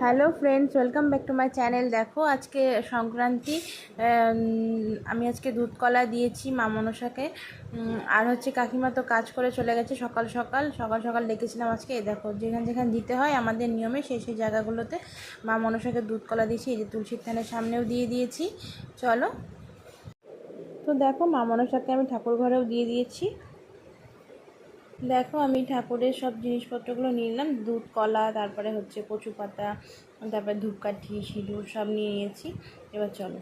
Hello friends, welcome back to my channel. দেখো, আজকে সংক্রান্তি আমি আজকে দুধ কলা দিয়েছি মা মনসাকে। আর হচ্ছে কাকিমা তো কাজ করে চলে গেছে সকাল সকাল। সকাল সকাল ডেকেছিলাম আজকে। এই দেখো, যেখানে যেখানে দিতে হয় আমাদের নিয়মে সেই সেই জায়গাগুলোতে মা মনসাকে দুধ কলা দিয়েছি। এই যে তুলসীর থানের সামনেও দিয়ে দিয়েছি। চলো। তো দেখো, মা মনসাকে আমি ঠাকুর ঘরেও দিয়ে দিয়েছি। দেখো, আমি ঠাকুরের সব জিনিসপত্রগুলো নিয়ে নিলাম। দুধ, কলা, তারপরে হচ্ছে কচু পাতা, তারপরে ধূপকাঠি, সিঁদুর সব নিয়ে নিয়েছি। এবার চলো।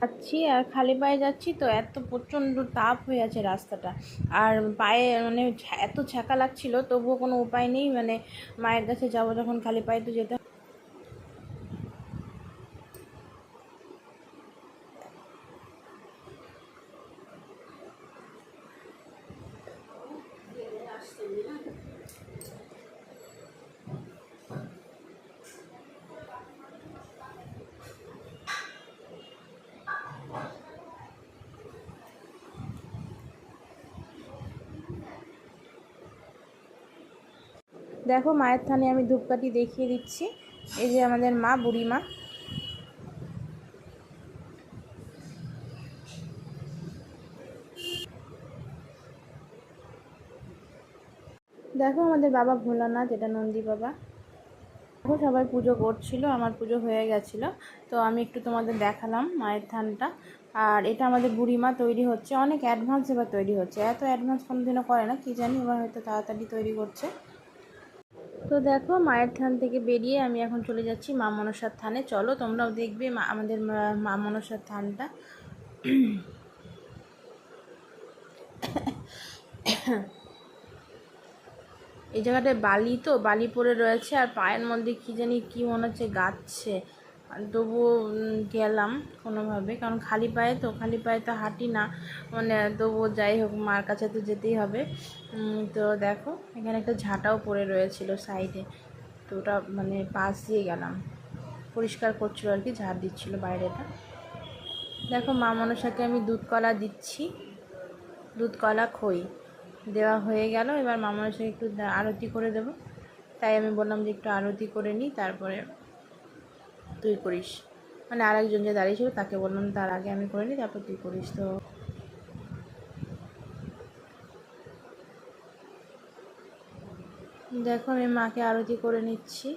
যাচ্ছি আর খালি পায়ে যাচ্ছি তো এত প্রচণ্ড তাপ হয়ে আছে রাস্তাটা। আর পায়ে মানে এত ছ্যাঁকা লাগছিল, তবুও কোনো উপায় নেই। মানে মায়ের কাছে যাব যখন খালি পায়ে তো যেতে দেখো মায়ের থানে আমি ধূপকাঠি দেখিয়ে দিচ্ছি। এই যে আমাদের মা বুড়ি মা দেখো আমাদের বাবা ভোলানাথ, এটা নন্দী বাবা। দেখো সবাই পুজো করছিল, আমার পুজো হয়ে গেছিল। তো আমি একটু তোমাদের দেখালাম মায়ের থানটা। আর এটা আমাদের বুড়িমা তৈরি হচ্ছে, অনেক অ্যাডভান্স এবার তৈরি হচ্ছে। এত অ্যাডভান্স কোনোদিনও করে না, কি জানি এবার হয়তো তাড়াতাড়ি তৈরি করছে। তো দেখো মায়ের থান থেকে বেরিয়ে আমি এখন চলে যাচ্ছি মা মনসার থানে। চলো, তোমরাও দেখবে আমাদের মা- মনসার থানটা। এই জায়গাটায় বালি তো, বালি পড়ে রয়েছে আর পায়ের মধ্যে কী জানি কী মনে হচ্ছে, গাচ্ছে। তবুও গেলাম কোনোভাবে। কারণ খালি পায়ে তো, খালি পায়ে তো হাঁটি না। মানে তবুও যাই হোক, মার কাছে তো যেতেই হবে। তো দেখো, এখানে একটা ঝাঁটাও পড়ে রয়েছিল সাইডে। তো ওটা মানে পাশ দিয়ে গেলাম। পরিষ্কার করছিল আর কি ঝাড় দিচ্ছিল বাইরেটা। দেখো, মা মনসাকে আমি দুধ কলা দিচ্ছি। দুধ কলা খই। দেওয়া হয়ে গেল, এবার মা মনসাকে একটু আরতি করে দেবো। তাই আমি বললাম যে একটু আরতি করে নিই, তারপরে তুই করিস। মানে আরেকজন যে দাঁড়িয়েছিল তাকে বললাম, তার আগে আমি করে নিই তারপর তুই করিস। তো দেখো, আমি মাকে আরতি করে নিচ্ছি।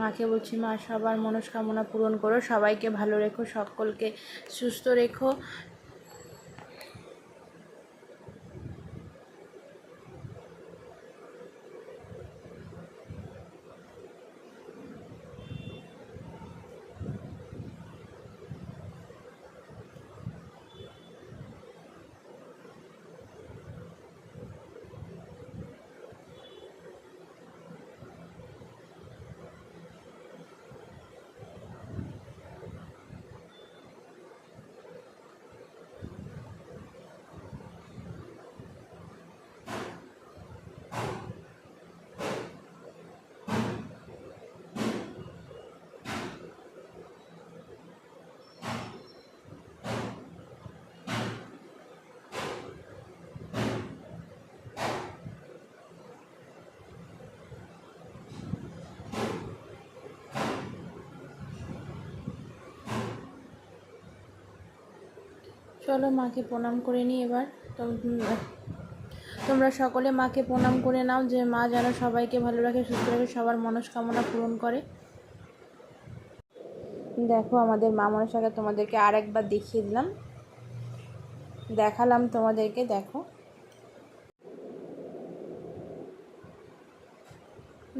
মাকে বলছি, মা, সবার মনস্কামনা পূরণ করো। সবাইকে ভালো রেখো, সকলকে সুস্থ রেখো। চলো মাকে প্রণাম করে নিই এবার। তোম- তোমরা সকলে মাকে প্রণাম করে নাও যে মা যেন সবাইকে ভালো রাখে, সুস্থ রাখে, সবার মনস্কামনা পূরণ করে। দেখো আমাদের মা মনসাকে তোমাদেরকে আর একবার দেখিয়ে দিলাম। দেখালাম তোমাদেরকে, দেখো।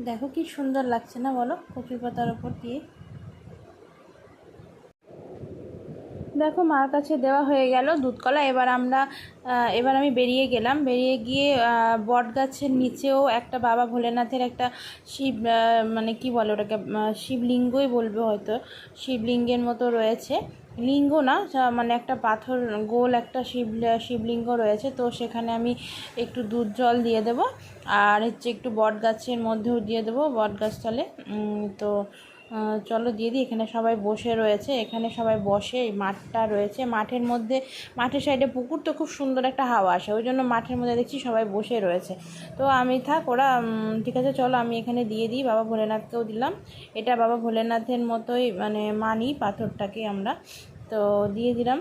দেখো কি সুন্দর লাগছে না বলো? কচুর পাতার ওপর দিয়ে। দেখো মার কাছে দেওয়া হয়ে গেল দুধকলা। এবার আমরা এবার আমি বেরিয়ে গেলাম। বেরিয়ে গিয়ে বট গাছের নিচেও একটা বাবা ভোলেনাথের একটা শিব মানে কি বলে ওটাকে শিবলিঙ্গই বলবে হয়তো, শিবলিঙ্গের মতো রয়েছে। লিঙ্গ না মানে একটা পাথর গোল একটা শিব, শিবলিঙ্গ রয়েছে। তো সেখানে আমি একটু দুধ জল দিয়ে দেবো, আর হচ্ছে একটু বট গাছের মধ্যেও দিয়ে দেবো বট গাছতলে তো চলো দিয়ে দিই এখানে সবাই বসে রয়েছে। এখানে সবাই বসে মাঠটা রয়েছে। মাঠের মধ্যে, মাঠের সাইডে পুকুর তো খুব সুন্দর একটা হাওয়া আসে, ওই জন্য মাঠের মধ্যে দেখছি সবাই বসে রয়েছে। তো আমি থাক, ওরা ঠিক আছে, চলো আমি এখানে দিয়ে দিই, বাবা ভোলেনাথকেও দিলাম। এটা বাবা ভোলেনাথের মতোই মানে মানি পাথরটাকে আমরা। তো দিয়ে দিলাম।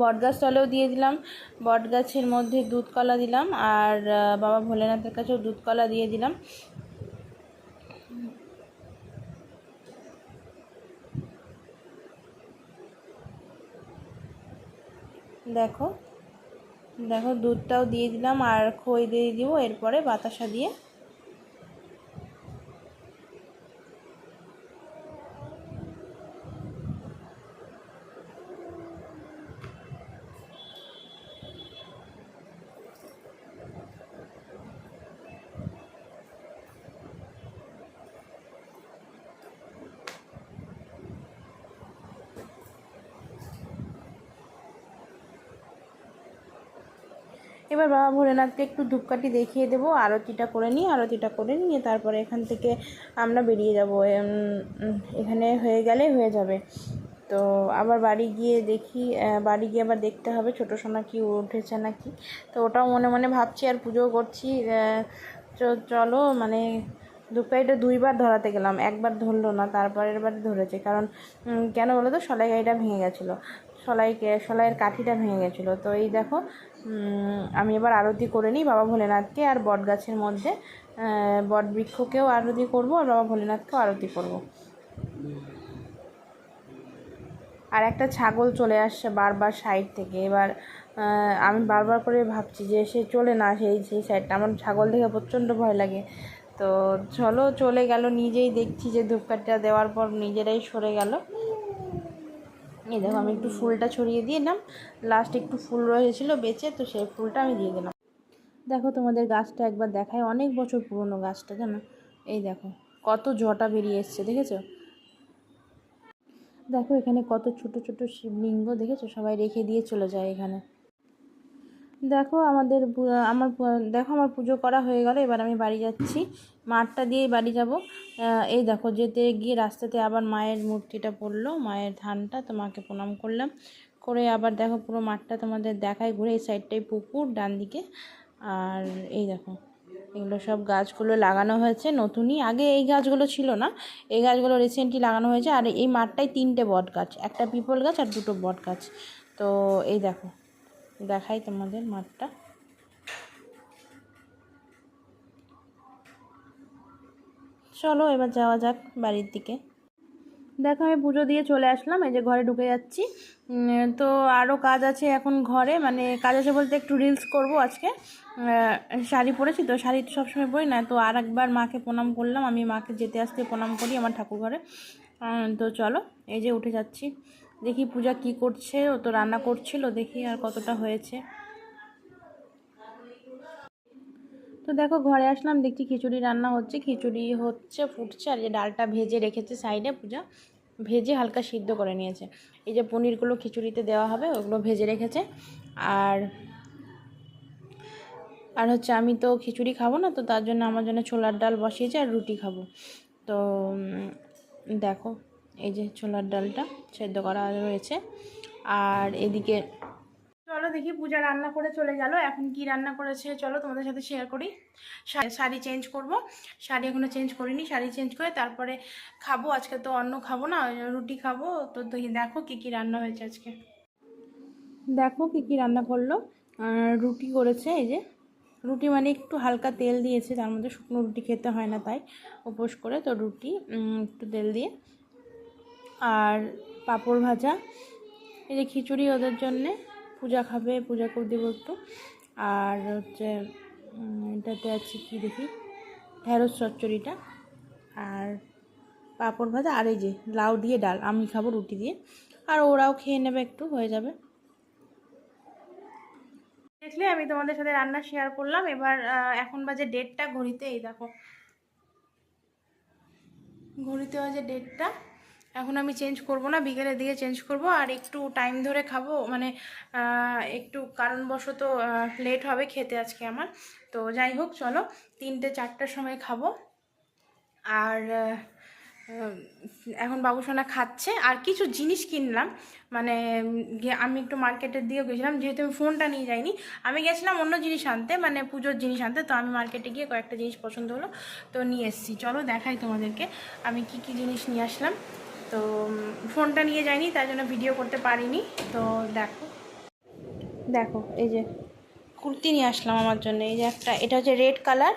বটগাছ তলেও দিয়ে দিলাম। বটগাছের মধ্যে দুধ কলা দিলাম, আর বাবা ভোলেনাথের কাছেও দুধ কলা দিয়ে দিলাম। দেখো। দেখো দুধটাও দিয়ে দিলাম আর খই দিয়ে দিব এরপরে বাতাসা দিয়ে এবার বাবা ভোলেনাথকে একটু ধূপকাঠি দেখিয়ে দেবো, আরতিটা করে নিই আরতিটা করে নিয়ে তারপরে এখান থেকে আমরা বেরিয়ে যাব। এখানে হয়ে গেলে হয়ে যাবে। তো আবার বাড়ি গিয়ে দেখি বাড়ি গিয়ে আবার দেখতে হবে ছোটো সোনা কি উঠেছে না কি তো ওটাও মনে মনে ভাবছি আর পুজো করছি। চলো মানে ধূপকাঠিটা দুইবার ধরাতে গেলাম, একবার ধরলো না, তারপরের বার ধরেছে। কারণ কেন বলো তো, সলাই গাড়িটা ভেঙে গেছিল। সলাইকে, সলাইয়ের কাঠিটা ভেঙে গেছিল। তো এই দেখো আমি এবার আরতি করে নিই বাবা ভোলেনাথকে আর বট গাছের মধ্যে বট বৃক্ষকেও আরতি করব আর বাবা ভোলেনাথকেও আরতি করব। আর একটা ছাগল চলে আসছে বারবার সাইড থেকে। এবার আমি বারবার করে ভাবছি যে সে চলে না, সেই সেই সাইডটা। আমার ছাগল দেখে প্রচণ্ড ভয় লাগে। তো চলো, চলে গেল, নিজেই দেখছি যে ধূপকাঠিটা দেওয়ার পর নিজেরাই সরে গেল। এই দেখো, আমি একটু ফুলটা ছড়িয়ে দিয়ে দিলাম। লাস্ট একটু ফুল রয়েছিল বেঁচে, তো সেই ফুলটা আমি দিয়ে দিলাম। দেখো, তোমাদের গাছটা একবার দেখায় অনেক বছর পুরনো গাছটা, জানো? এই দেখো, কত জটা বেরিয়ে এসছে, দেখেছ? দেখো, এখানে কত ছোট ছোট শিবলিঙ্গ, দেখেছ? সবাই রেখে দিয়ে চলে যায় এখানে। দেখো আমাদের আমার দেখো আমার পুজো করা হয়ে গেল, এবার আমি বাড়ি যাচ্ছি। মাঠটা দিয়েই বাড়ি যাব। এই দেখো যেতে গিয়ে রাস্তাতে আবার মায়ের মূর্তিটা পড়ল, মায়ের ধানটা তোমাকে প্রণাম করলাম। করে আবার দেখো পুরো মাঠটা তোমাদের দেখায় ঘুরে এই সাইডটাই পুকুর ডান দিকে আর এই দেখো, এগুলো সব গাছগুলো লাগানো হয়েছে নতুনই। আগে এই গাছগুলো ছিল না, এই গাছগুলো রিসেন্টলি লাগানো হয়েছে। আর এই মাঠটায় তিনটে বট গাছ, একটা পিপল গাছ আর দুটো বট গাছ। তো এই দেখো দেখাই তোমাদের মাঠটা। চলো এবার যাওয়া যাক বাড়ির দিকে। দেখো, আমি পুজো দিয়ে চলে আসলাম, এই যে ঘরে ঢুকে যাচ্ছি। তো আরও কাজ আছে এখন ঘরে মানে কাজ আছে বলতে একটু রিলস করব আজকে। শাড়ি পরেছি তো, শাড়ি তো সবসময় পরি না, তো আর একবার মাকে প্রণাম করলাম। আমি মাকে যেতে আসতে প্রণাম করি আমার ঠাকুর ঘরে তো চলো, এই যে উঠে যাচ্ছি। দেখি পূজা কি করছে, ও তো রান্না করছিল, দেখি আর কতটা হয়েছে। তো দেখো ঘরে আসলাম, দেখছি খিচুড়ি রান্না হচ্ছে, খিচুড়ি হচ্ছে, ফুটছে, আর যে ডালটা ভেজে রেখেছে সাইডে পূজা, ভেজে হালকা সিদ্ধ করে নিয়েছে। এই যে পনিরগুলো খিচুড়িতে দেওয়া হবে, ওগুলো ভেজে রেখেছে। আর আর হচ্ছে আমি তো খিচুড়ি খাব না, তো তার জন্য আমার জন্য ছোলার ডাল বসিয়েছে, আর রুটি খাব। তো দেখো এই যে ছোলার ডালটা সেদ্ধ করা রয়েছে। আর এদিকে চলো দেখি পূজা রান্না করে চলে গেল। এখন কি রান্না করেছে চলো তোমাদের সাথে শেয়ার করি। শাড়ি চেঞ্জ করব। শাড়ি এখনও চেঞ্জ করিনি, শাড়ি চেঞ্জ করে তারপরে খাব। আজকে তো অন্য খাব না, রুটি খাব। তো দেখি কি কি রান্না হয়েছে আজকে। দেখো কি কি রান্না করল। রুটি করেছে এই যে। রুটি মানে একটু হালকা তেল দিয়েছে, তার মধ্যে শুকনো রুটি খেতে হয় না তাই, উপোস করে। তো রুটি একটু তেল দিয়ে আর পাঁপড় ভাজা। এই যে খিচুড়ি ওদের জন্যে। পূজা খাবে, পূজা করে দেবো একটু আর হচ্ছে এটাতে আছে কি দেখি? ঢেঁড়স চচ্চড়িটা। আর পাঁপড় ভাজা, আর এই যে লাউ দিয়ে ডাল, আমি খাব রুটি দিয়ে। আর ওরাও খেয়ে নেবে একটু, হয়ে যাবে। দেখলে আমি তোমাদের সাথে রান্না শেয়ার করলাম। এবার এখন বাজে ডেটটা ঘড়িতে এই দেখো। ঘড়িতে বাজে ডেটটা এখন আমি চেঞ্জ করব না, বিকেলের দিকে চেঞ্জ করব আর একটু টাইম ধরে খাব মানে একটু কারণবশত লেট হবে খেতে আজকে আমার। তো যাই হোক, চলো, তিনটে চারটার সময় খাব। আর এখন বাবুসোনা খাচ্ছে। আর কিছু জিনিস কিনলাম মানে আমি একটু মার্কেটের দিকে গেছিলাম, যেহেতু আমি ফোনটা নিয়ে যাইনি। আমি গেছিলাম অন্য জিনিস আনতে মানে পুজোর জিনিস আনতে, তো আমি মার্কেটে গিয়ে কয়েকটা জিনিস পছন্দ হলো, তো নিয়ে এসেছি। চলো দেখাই তোমাদেরকে, আমি কি কি জিনিস নিয়ে আসলাম। তো ফোনটা নিয়ে যাইনি তাই জন্য ভিডিও করতে পারিনি। তো দেখো। দেখো, এই যে কুর্তি নিয়ে আসলাম আমার জন্য। এই যে একটা, এটা হচ্ছে রেড কালার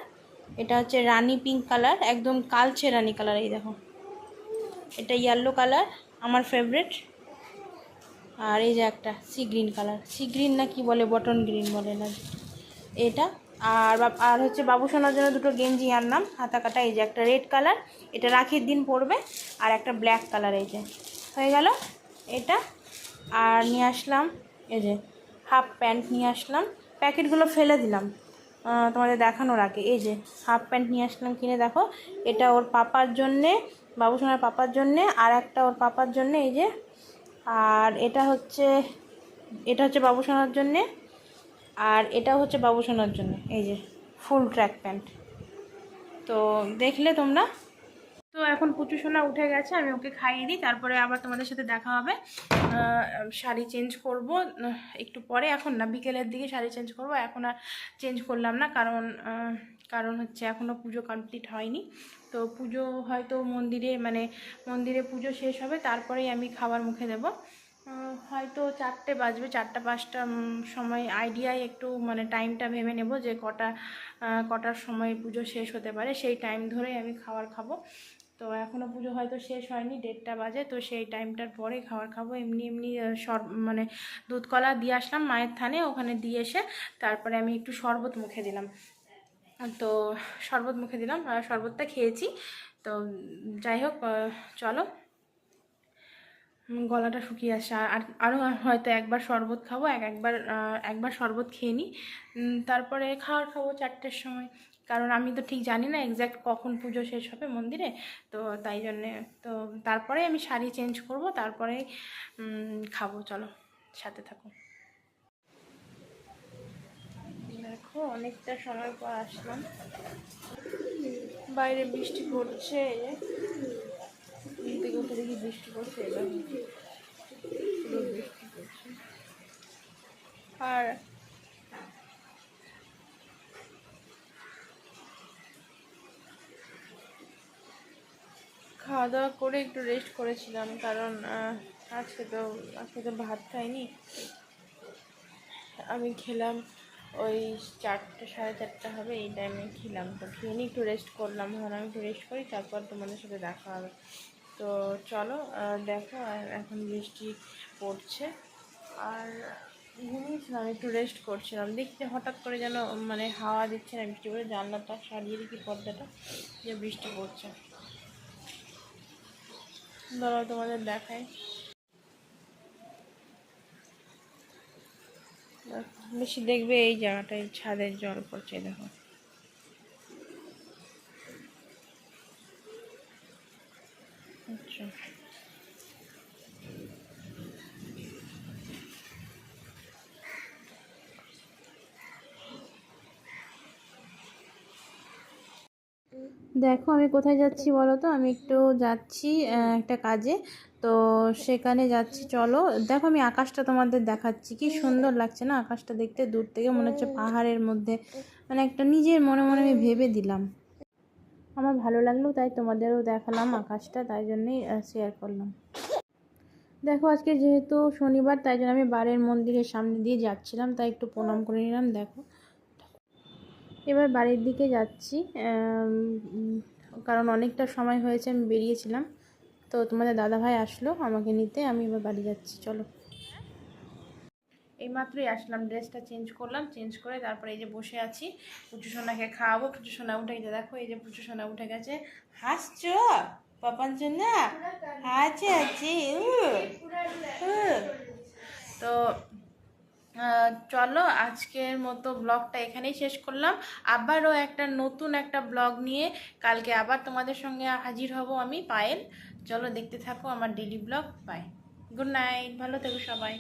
এটা হচ্ছে রানি পিঙ্ক কালার একদম কালচে রানি কালার এই দেখো। এটা ইয়েলো কালার আমার ফেভারিট আর এই যে একটা sea green colour sea green না কি বলে বটন গ্রিন বলে না। এটা আর আর হচ্ছে বাবু সোনার জন্য দুটো গেঞ্জি আনলাম, হাতা কাটা, এই যে একটা রেড কালার এটা রাখির দিন পরবে, আর একটা ব্ল্যাক কালার এই যে। হয়ে গেল এটা, আর নিয়ে আসলাম, এই যে হাফ প্যান্ট নিয়ে আসলাম প্যাকেটগুলো ফেলে দিলাম তোমাদের দেখানোর আগে, এই যে হাফ প্যান্ট নিয়ে আসলাম, কিনে দেখো, এটা ওর পাপার জন্যে, বাবু সোনার পাপার জন্যে, আর একটা ওর পাপার জন্যে, এই যে, আর এটা হচ্ছে এটা হচ্ছে বাবু সোনার জন্যে আর এটা হচ্ছে বাবু সোনার জন্য, এই যে ফুল ট্র্যাক প্যান্ট। তো দেখলে তোমরা। তো এখন পুচু সোনা উঠে গেছে, আমি ওকে খাইয়ে দিই, তারপরে আবার তোমাদের সাথে দেখা হবে। শাড়ি চেঞ্জ করব। একটু পরে এখন না, বিকেলের দিকে শাড়ি চেঞ্জ করব। এখন আর চেঞ্জ করলাম না, কারণ কারণ হচ্ছে এখনও পুজো কমপ্লিট হয়নি। তো পুজো হয়তো মন্দিরে মানে মন্দিরে পুজো শেষ হবে, তারপরেই আমি খাবার মুখে দেবো। হয়তো চারটে বাজবে, চারটা পাঁচটা সময় আইডিয়ায় একটু মানে টাইমটা ভেবে নেব যে কটা কটার সময় পুজো শেষ হতে পারে। সেই টাইম ধরেই আমি খাবার খাব। তো এখনও পুজো হয়তো শেষ হয়নি, দেড়টা বাজে। তো সেই টাইমটার পরে খাবার খাব। এমনি এমনি সর মানে দুধ কলা দিয়ে আসলাম মায়ের থানে, ওখানে দিয়ে এসে তারপরে আমি একটু শরবত মুখে দিলাম। তো শরবত মুখে দিলাম শরবতটা খেয়েছি। তো যাই হোক চলো। গলাটা শুকিয়ে আসে। আর আরও হয়তো একবার শরবত খাব, এক, একবার একবার শরবত খেয়ে নিই তারপরে খাওয়ার খাব চারটের সময়। কারণ আমি তো ঠিক জানি না এক্স্যাক্ট কখন পুজো শেষ হবে মন্দিরে, তো তাই জন্যে, তো তারপরে আমি শাড়ি চেঞ্জ করব, তারপরে খাব, চলো, সাথে থাকো। দেখো, অনেকটা সময় পর আসলাম। বাইরে বৃষ্টি পড়ছে থেকে উঠে দেখি বৃষ্টি পড়ছে এবার। আর খাওয়া দাওয়া করে একটু রেস্ট করেছিলাম, কারণ আজকে তো আজকে তো ভাত খাইনি। আমি খেলাম ওই চারটে, সাড়ে চারটে হবে, এই টাইমে খেলাম। তো খেয়ে নিয়ে একটু রেস্ট করলাম। এখন আমি একটু রেস্ট করি, তারপর তোমাদের সাথে দেখা হবে। তো চলো দেখো এখন বৃষ্টি পড়ছে। আর ঘুমিয়েছিলাম একটু রেস্ট করছিলাম। দেখছি হঠাৎ করে যেন মানে হাওয়া দিচ্ছে না বৃষ্টি করে জানলাটা সারিয়ে দিচ্ছি পর্দাটা, যে বৃষ্টি পড়ছে। দাঁড়াও, তোমাদের দেখাই। বেশি দেখবে এই জায়গাটায় ছাদের জল পড়ছে, দেখো। আচ্ছা। দেখো, আমি কোথায় যাচ্ছি বলো তো? আমি একটু যাচ্ছি একটা কাজে। তো সেখানে যাচ্ছি, চলো। দেখো, আমি আকাশটা তোমাদের দেখাচ্ছি। কি সুন্দর লাগছে না? আকাশটা দেখতে দূর থেকে মনে হচ্ছে পাহাড়ের মধ্যে। মানে একটা নিজের মনে মনে আমি ভেবে দিলাম। আমার ভালো লাগল, তাই তোমাদেরও দেখালাম আকাশটা, তাই জন্যই শেয়ার করলাম। দেখো, আজকে যেহেতু শনিবার, তাই জন্য আমি বাড়ির মন্দিরের সামনে দিয়ে যাচ্ছিলাম, তাই একটু প্রণাম করে নিলাম, দেখো। এবার বাড়ির দিকে যাচ্ছি কারণ অনেকটা সময় হয়েছে, আমি বেরিয়েছিলাম। তো তোমাদের দাদাভাই আসলো, আমাকে নিতে, আমি এবার বাড়ি যাচ্ছি, চলো। এইমাত্রই আসলাম ড্রেসটা চেঞ্জ করলাম চেঞ্জ করে তারপরে এই যে বসে আছি, পুচু সোনাকে খাওয়াবো, পুচু সোনা উঠে গেছে, দেখো এই যে পুচু সোনা উঠে গেছে। হাসছো? পাপার জন্য আছে। তো চলো আজকের মতো ব্লগটা এখানেই শেষ করলাম। আবারও একটা নতুন একটা ব্লগ নিয়ে কালকে আবার তোমাদের সঙ্গে হাজির হব আমি, পায়েল। চলো দেখতে থাকো আমার daily vlog bye good night ভালো থেকো সবাই।